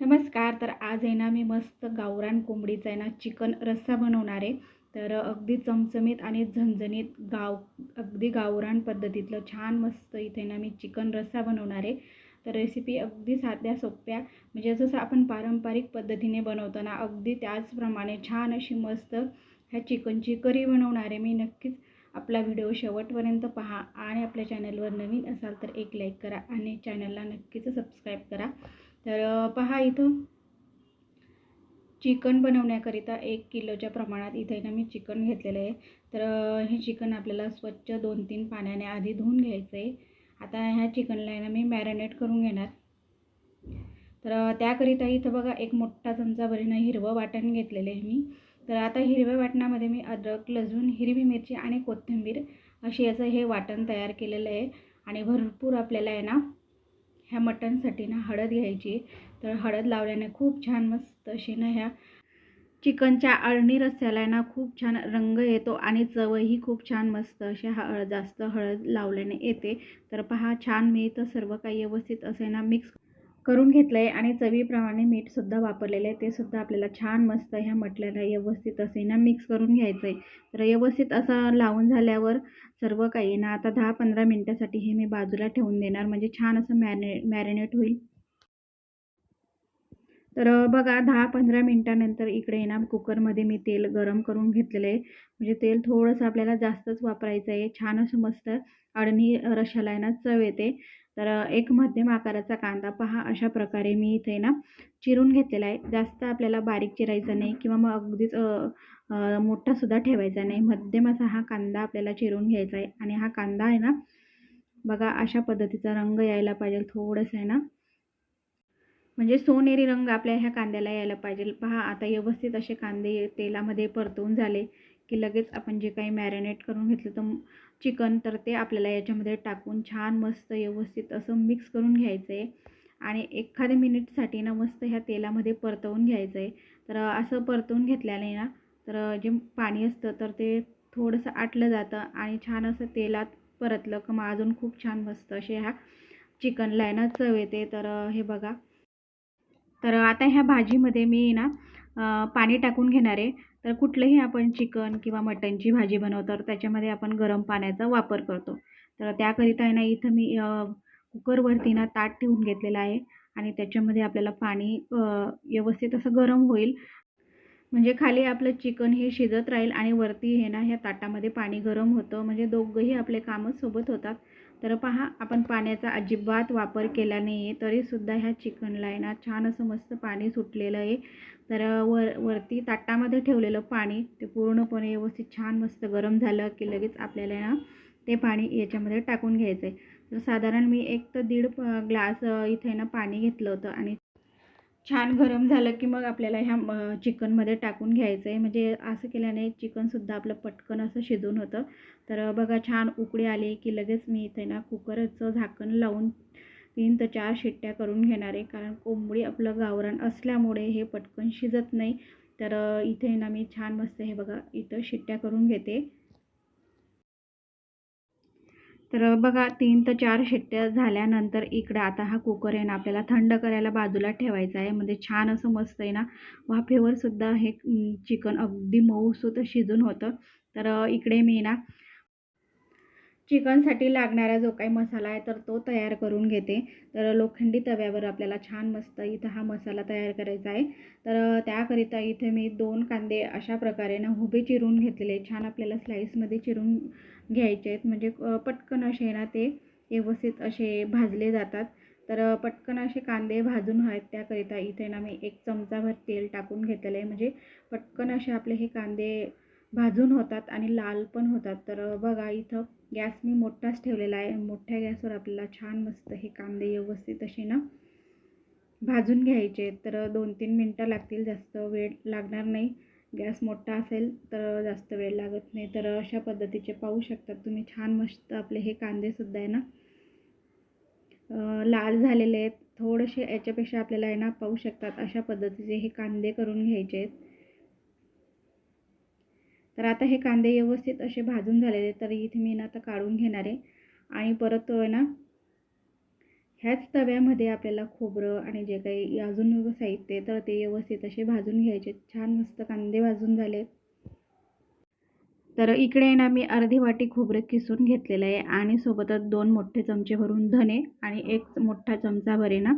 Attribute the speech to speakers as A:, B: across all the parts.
A: नमस्कार तर आज आहे ना मी मस्त गावरान कोंबडीचा आहे ना चिकन रस्सा बनवणार आहे. तर अगदी चमचमीत आणि झणझणीत गाव अगदी गावरान पद्धतीतलं छान मस्त इथे ना मी चिकन रस्सा बनवणार आहे. तर रेसिपी अगदी साध्या सोप्या म्हणजे जसं आपण पारंपरिक पद्धतीने बनवताना अगदी त्याचप्रमाणे छान अशी मस्त ह्या चिकनची करी बनवणार आहे. मी नक्कीच आपला व्हिडिओ शेवटपर्यंत पहा आणि आपल्या चॅनलवर नवीन असाल तर एक लाईक करा आणि चॅनलला नक्कीच सबस्क्राईब करा. तर पहा इथं. चिकन बनवण्याकरिता एक किलोच्या प्रमाणात इथे ना मी चिकन घेतलेलं आहे. तर हे चिकन आपल्याला स्वच्छ दोन तीन पाण्याने आधी धुवून घ्यायचं आहे आता ह्या चिकनला आहे ना मी मॅरिनेट करून घेणार. तर त्याकरिता इथं बघा एक मोठा चमचा भरीनं हिरवं वाटण घेतलेलं आहे मी. तर आता हिरव्या वाटणामध्ये मी अद्रक लसूण हिरवी मिरची आणि कोथिंबीर अशी असं हे वाटण तयार केलेलं आहे. आणि भरपूर आपल्याला आहे ना ह्या मटणसाठी ना हळद घ्यायची. तर हळद लावल्याने खूप छान मस्त अशी ना ह्या चिकनच्या अळणी रस्स्याला ना खूप छान रंग येतो आणि चवही खूप छान मस्त अशी हळ जास्त हळद लावल्याने येते. तर पहा छान मी सर्व काही व्यवस्थित असे ना मिक्स करून घेतलं आहे आणि चवीप्रमाणे मीठसुद्धा वापरलेलं आहे. ते सुद्धा आपल्याला छान मस्त ह्या मटल्याला व्यवस्थित असे ना मिक्स करून घ्यायचं आहे तर व्यवस्थित असं लावून झाल्यावर सर्व काही ना आता दहा पंधरा मिनटासाठी हे मी बाजूला ठेवून देणार. म्हणजे छान असं मॅरिने मॅरिनेट होईल. तर बघा दहा पंधरा मिनटानंतर इकडे ना कुकरमध्ये मी तेल गरम करून घेतलेलं आहे. म्हणजे तेल थोडंसं आपल्याला जास्तच वापरायचं आहे. छान असं मस्त अडणी रशाला आहे ना चव येते. तर एक मध्यम आकाराचा कांदा पहा. अशा प्रकारे मी इथे ना चिरून घेतलेला आहे. जास्त आपल्याला बारीक चिरायचं नाही किंवा मग अगदीच मोठासुद्धा ठेवायचा नाही. मध्यम असा हा कांदा आपल्याला चिरून घ्यायचा आहे. आणि हा कांदा आहे ना बघा अशा पद्धतीचा रंग यायला पाहिजे. थोडंसं आहे ना म्हणजे सोनेरी रंग आपल्या ह्या कांद्याला यायला पाहिजे. पहा आता व्यवस्थित असे कांदे तेलामध्ये परतवून झाले की लगेच आपण जे काही मॅरिनेट करून घेतलं तर चिकन तर ते आपल्याला याच्यामध्ये टाकून छान मस्त व्यवस्थित असं मिक्स करून घ्यायचं आहे आणि एखाद्या मिनिटसाठी ना मस्त ह्या तेलामध्ये परतवून घ्यायचं आहे तर असं परतवून घेतल्याने ना तर जे पाणी असतं तर ते थोडंसं आटलं जातं आणि छान असं तेलात परतलं का मग अजून खूप छान मस्त असे ह्या चिकनला आहे ना चव येते. तर हे बघा. तर आता ह्या भाजीमध्ये मी ना पाणी टाकून घेणार. आहे तर कुठलंही आपण चिकन किंवा मटनची भाजी बनवतो तर त्याच्यामध्ये आपण गरम पाण्याचा वापर करतो. तर त्याकरिता आहे ना इथं मी कुकरवरती ना ताट ठेवून घेतलेलं आहे. आणि त्याच्यामध्ये आपल्याला पाणी व्यवस्थित असं गरम होईल. म्हणजे खाली आपलं चिकन हे शिजत राहील आणि वरती हे ना ह्या ताटामध्ये पाणी गरम होतं. म्हणजे दोघंही आपले कामच सोबत होतात. तर पहा आपण पाण्याचा अजिबात वापर केला नाही आहे तरीसुद्धा ह्या चिकनला आहे ना छान असं मस्त पाणी सुटलेलं आहे. तर वर वरती ताटामध्ये ठेवलेलं पाणी ते पूर्णपणे व्यवस्थित छान मस्त गरम झालं की लगेच आपल्याला ना ते पाणी याच्यामध्ये टाकून घ्यायचं आहे तर साधारण मी एक तर दीड ग्लास इथे ना पाणी घेतलं होतं आणि छान गरम झालं की मग आपल्याला ह्या चिकनमध्ये टाकून घ्यायचं आहे म्हणजे असं केल्याने चिकनसुद्धा आपलं पटकन असं शिजून होतं. तर बघा छान उकडी आली की लगेच मी इथे ना कुकरचं झाकण लावून तीन ते चार शिट्ट्या करून घेणार आहे. कारण कोंबडी आपलं गावरान असल्यामुळे हे पटकन शिजत नाही. तर इथे ना मी छान मस्त हे बघा इथं शिट्ट्या करून घेते. तर बघा तीन ते चार शिट्ट्या झाल्यानंतर इकडं आता हा कुकर आहे ना आपल्याला थंड करायला बाजूला ठेवायचा आहे. म्हणजे छान असं मस्त आहे ना वाफेवर सुद्धा हे चिकन अगदी मऊसूत शिजून होतं. तर इकडे मी ना चिकनसाठी लागणारा जो काही मसाला आहे तर तो तयार करून घेते. तर लोखंडी तव्यावर आपल्याला छान मस्त इथं हा मसाला तयार करायचा आहे. तर त्याकरिता इथे मी दोन कांदे अशा प्रकारे ना उभे चिरून घेतलेले छान आपल्याला स्लाईसमध्ये चिरून घ्यायचे आहेत. म्हणजे पटकन असे ना ते व्यवस्थित असे भाजले जातात. तर पटकन असे कांदे भाजून आहेत त्याकरिता इथे ना मी एक चमचाभर तेल टाकून घेतलेलं आहे. म्हणजे पटकन असे आपले हे कांदे भाजून होतात आणि लाल पण होतात. तर बघा इथं गॅस मी मोठाच ठेवलेला आहे. मोठ्या गॅसवर आपल्याला छान मस्त हे कांदे व्यवस्थित असे ना भाजून घ्यायचे तर दोन तीन मिनटं लागतील. जास्त वेळ लागणार नाही. गॅस मोठा असेल तर जास्त वेळ लागत नाही. तर अशा पद्धतीचे पाहू शकतात तुम्ही छान मस्त आपले हे कांदेसुद्धा आहे ना लाल झालेले आहेत. थोडेसे याच्यापेक्षा आपल्याला आहे ना पाहू शकतात अशा पद्धतीचे हे कांदे करून घ्यायचे आहेत. तर आता हे कांदे व्यवस्थित असे भाजून झालेले तर इथे मी ना आता काढून घेणार आहे. आणि परत आहे ना ह्याच तव्यामध्ये आपल्याला खोबरं आणि जे काही अजून साहित्य आहे तर ते व्यवस्थित असे भाजून घ्यायचे. छान मस्त कांदे भाजून झाले. तर इकडे ना मी अर्धी वाटी खोबरं किसून घेतलेलं आहे आणि सोबतच दोन मोठे चमचे भरून धने आणि एक मोठा चमचा भरे ना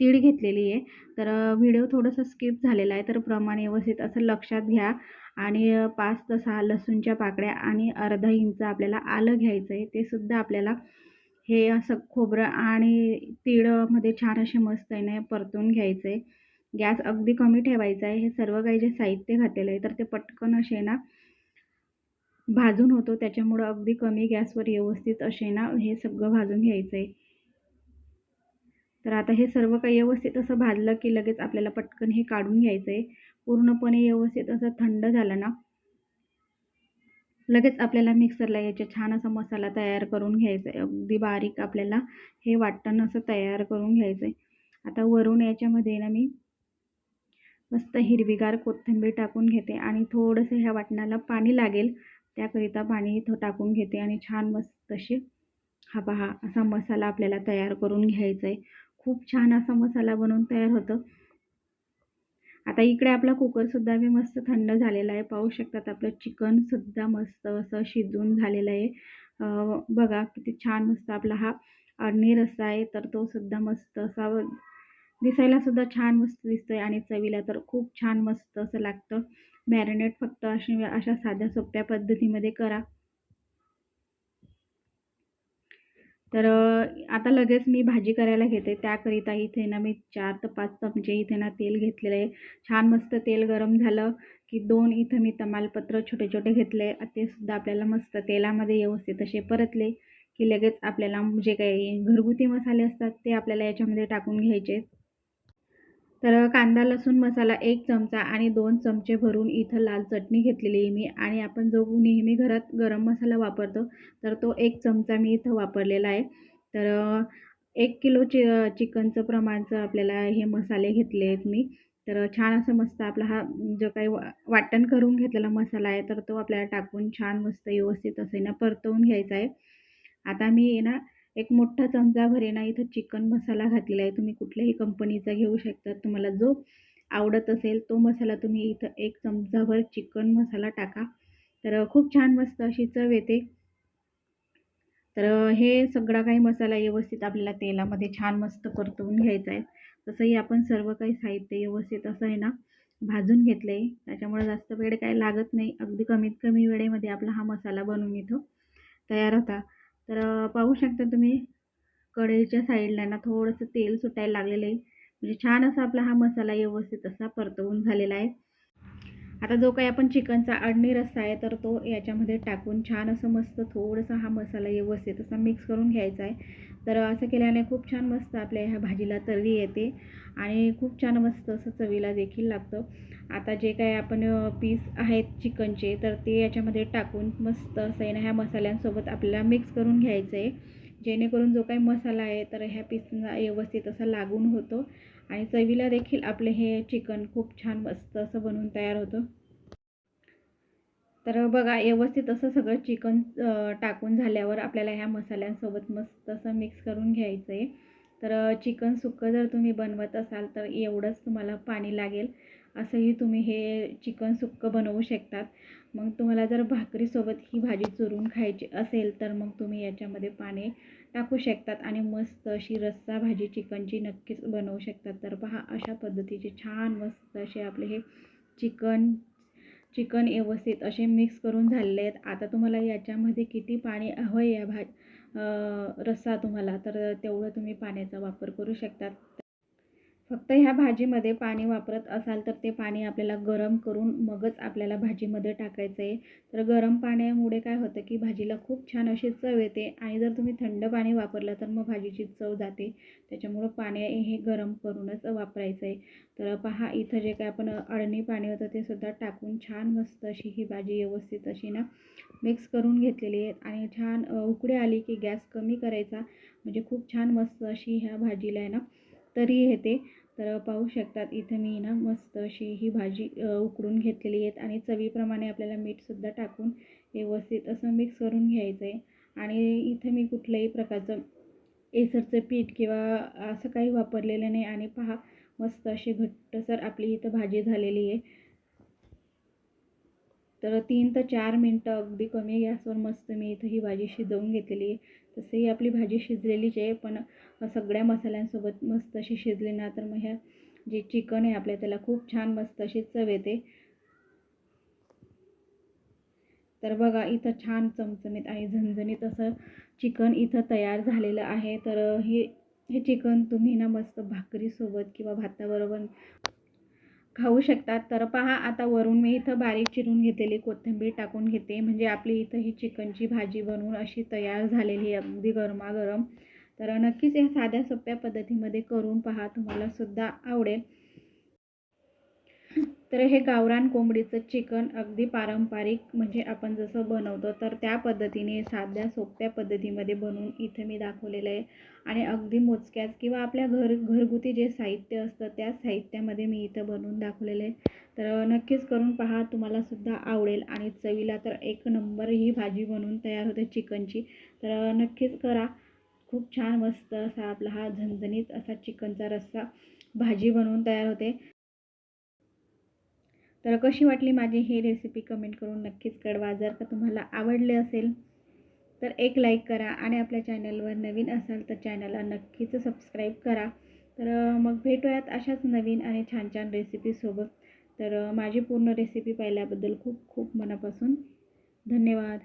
A: तीळ घेतलेली आहे. तर व्हिडिओ थोडंसं स्किप झालेला आहे तर प्रमाण व्यवस्थित असं लक्षात घ्या. आणि पाच ते सहा लसूणच्या पाकळ्या आणि अर्धा इंच आपल्याला आलं घ्यायचं आहे ते सुद्धा आपल्याला हे असं खोबरं आणि तिळमध्ये छान असे मस्त आहे ना परतून घ्यायचं. आहे गॅस अगदी कमी ठेवायचा आहे. हे सर्व काही जे साहित्य घातलेलं आहे तर ते पटकन असे ना भाजून होतो. त्याच्यामुळं अगदी कमी गॅसवर व्यवस्थित असे ना हे सगळं भाजून घ्यायचं आहे तर आता हे सर्व काही व्यवस्थित असं भाजलं की लगेच आपल्याला पटकन हे काढून घ्यायचं आहे पूर्णपणे व्यवस्थित असं थंड झालं ना लगेच आपल्याला मिक्सरला याचा छान असा मसाला तयार करून घ्यायचा. आहे अगदी बारीक आपल्याला हे वाटण असं तयार करून घ्यायचं आहे आता वरून याच्यामध्ये ना मी मस्त हिरवीगार कोथिंबीर टाकून घेते आणि थोडंसं ह्या वाटणाला पाणी लागेल त्याकरिता पाणी इथं टाकून घेते आणि छान मस्त अशी हा पहा असा मसाला आपल्याला तयार करून घ्यायचा आहे खूप छान असा मसाला बनवून तयार होतं. आता इकडे आपला कुकरसुद्धा मी मस्त थंड झालेला आहे. पाहू शकतात आपलं चिकनसुद्धा मस्त असं शिजून झालेलं आहे. बघा किती छान मस्त आपला हा अडणी रस्सा आहे तर तो सुद्धा मस्त असा दिसायला सुद्धा छान मस्त दिसतोय आणि चवीला तर खूप छान मस्त असं लागतं. मॅरिनेट फक्त अशी अशा साध्या सोप्या पद्धतीमध्ये करा. तर आता लगेच मी भाजी करायला घेते. त्याकरिता इथे ना मी चार ते पाच चमचे इथे ना तेल घेतलेलं आहे. छान मस्त तेल गरम झालं की दोन इथं मी तमालपत्र छोटे छोटे घेतले. ते सुद्धा आपल्याला मस्त तेलामध्ये व्यवस्थित असे परतले की लगेच आपल्याला जे काही घरगुती मसाले असतात ते आपल्याला याच्यामध्ये टाकून घ्यायचे. तर कांदा लसूण मसाला एक चमचा आणि दोन चमचे भरून इथं लाल चटणी घेतलेली आहे मी. आणि आपण जो नेहमी घरात गरम मसाला वापरतो तर तो एक चमचा मी इथं वापरलेला आहे. तर एक किलो चि चिकनचं प्रमाणचं आपल्याला हे मसाले घेतले आहेत मी. तर छान असं मस्त आपला हा जो काही वा वाटण करून घेतलेला मसाला आहे तर तो आपल्याला टाकून छान मस्त व्यवस्थित असे ना परतवून घ्यायचा आहे. आता मी ना एक मोठा चमचा भरेना इथं चिकन मसाला घातलेला आहे. तुम्ही कुठल्याही कंपनीचा घेऊ शकता. तुम्हाला जो आवडत असेल तो मसाला तुम्ही इथं एक चमचाभर चिकन मसाला टाका. तर खूप छान मस्त अशी चव येते. तर हे सगळा काही मसाला व्यवस्थित आपल्याला तेलामध्ये छान मस्त परतवून घ्यायचा आहे. तसंही आपण सर्व काही साहित्य व्यवस्थित असं आहे ना भाजून घेतलं आहे त्याच्यामुळे जास्त वेळ काही लागत नाही. अगदी कमीत कमी वेळेमध्ये आपला हा मसाला बनवून इथं तयार होता. तर पाहू शकता तुम्ही कढईच्या साईडला ना थोडंसं तेल सुटायला लागलेलं आहे. म्हणजे छान असा आपला हा मसाला व्यवस्थित असा परतवून झालेला आहे. आता जो काही आपण चिकनचा अडणी रस्सा आहे तर तो याच्यामध्ये टाकून छान असं मस्त थोडंसं हा मसाला व्यवस्थित असा मिक्स करून घ्यायचा आहे. तर असं केल्याने खूप छान मस्त आपल्या ह्या भाजीला तर्री येते आणि खूप छान मस्त असं चवीला देखील लागतं. आता जे काही आपण पीस आहेत चिकनचे तर ते याच्यामध्ये टाकून मस्त असं आहे ना ह्या मसाल्यांसोबत आपल्याला मिक्स करून घ्यायचं आहे जेणेकरून जो काही मसाला आहे तर ह्या पीसना व्यवस्थित असा लागून होतो. आणि चवीला देखील आपले हे चिकन खूप छान मस्त असं बनवून तयार होतं. तर बघा व्यवस्थित असं सगळं चिकन टाकून झाल्यावर आपल्याला ह्या मसाल्यांसोबत मस्त असं मिक्स करून घ्यायचं आहे तर चिकन सुक्कं जर तुम्ही बनवत असाल तर एवढंच तुम्हाला पाणी लागेल. असंही तुम्ही हे चिकन सुक्कं बनवू शकतात. मग तुम्हाला जर भाकरीसोबत ही भाजी चुरून खायची असेल तर मग तुम्ही याच्यामध्ये पाणी टाकू शकतात आणि मस्त अशी रस्सा भाजी चिकनची नक्कीच बनवू शकतात. तर पहा अशा पद्धतीचे छान मस्त असे आपले हे चिकन चिकन व्यवस्थित असे मिक्स करून झालेले आहेत. आता तुम्हाला याच्यामध्ये किती पाणी हवं आहे या भाज रस्सा तुम्हाला तर तेवढं तुम्ही पाण्याचा वापर करू शकतात. फक्त ह्या भाजीमध्ये पाणी वापरत असाल तर ते पाणी आपल्याला गरम करून मगच आपल्याला भाजीमध्ये टाकायचं आहे. तर गरम पाण्यामुळे काय होतं की भाजीला खूप छान अशी चव येते आणि जर तुम्ही थंड पाणी वापरलं तर मग भाजीची चव जाते. त्याच्यामुळं पाणी हे गरम करूनच वापरायचं आहे. तर पहा इथं जे काय आपण अळणी पाणी होतं ते सुद्धा टाकून छान मस्त अशी ही भाजी व्यवस्थित अशी ना मिक्स करून घेतलेली आहे आणि छान उकडी आली की गॅस कमी करायचा. म्हणजे खूप छान मस्त अशी ह्या भाजीला आहे ना तरी येते. तर पाहू शकतात इथं मी ना मस्त अशी ही भाजी उकडून घेतलेली आहेत आणि चवीप्रमाणे आपल्याला मीठसुद्धा टाकून व्यवस्थित असं मिक्स करून घ्यायचं आहे आणि इथं मी कुठल्याही प्रकारचं एसरचं पीठ किंवा असं काही वापरलेलं नाही आणि पहा मस्त अशी घट्टसर आपली इथं भाजी झालेली आहे. तर तीन ते चार मिनटं अगदी कमी गॅसवर मस्त मी इथं ही भाजी शिजवून घेतलेली आहे. तसंही आपली भाजी शिजलेलीच आहे पण सगळ्या मसाल्यांसोबत मस्त अशी शिजली ना तर मग ह्या जे चिकन आहे आपल्या त्याला खूप छान मस्त अशी चव येते. तर बघा इथं छान चमचमीत आणि झणझणीत असं चिकन इथं तयार झालेलं आहे. तर हे हे चिकन तुम्ही ना मस्त भाकरीसोबत किंवा भाताबरोबर खाऊ शकतात. तर पहा आता वरून मी इथं बारीक चिरून घेतलेली कोथिंबीर टाकून घेते. म्हणजे आपली इथं ही चिकनची भाजी बनवून अशी तयार झालेली आहे. अगदी गरमागरम. तर नक्कीच या साध्या सोप्या पद्धतीमध्ये करून पहा तुम्हाला सुद्धा आवडेल. तर हे गावरान कोंबडीचं चिकन अगदी पारंपरिक म्हणजे आपण जसं बनवतो तर त्या पद्धतीने साध्या सोप्या पद्धतीमध्ये बनवून इथे मी दाखवलेलं आहे. आणि अगदी मोजक्याच किंवा आपल्या घर घरगुती जे साहित्य असतं त्या साहित्यामध्ये मी इथं बनवून दाखवलेलं आहे. तर नक्कीच करून पहा तुम्हाला सुद्धा आवडेल. आणि चवीला तर एक नंबर ही भाजी बनवून तयार होते चिकनची. तर नक्कीच करा. खूप छान मस्त असा आपला हा झणझणीत असा चिकनचा रस्सा भाजी बनवून तयार होते. तर कशी वाटली माझी ही रेसिपी कमेंट करून नक्कीच कळवा. जर का तुम्हाला आवडले असेल तर एक लाईक करा आणि आपल्या चॅनलवर नवीन असाल तर चॅनलला नक्कीच सबस्क्राईब करा. तर मग भेटूयात अशाच नवीन आणि छान छान रेसिपीसोबत तर माझी पूर्ण रेसिपी पाहिल्याबद्दल खूप खूप मनापासून धन्यवाद.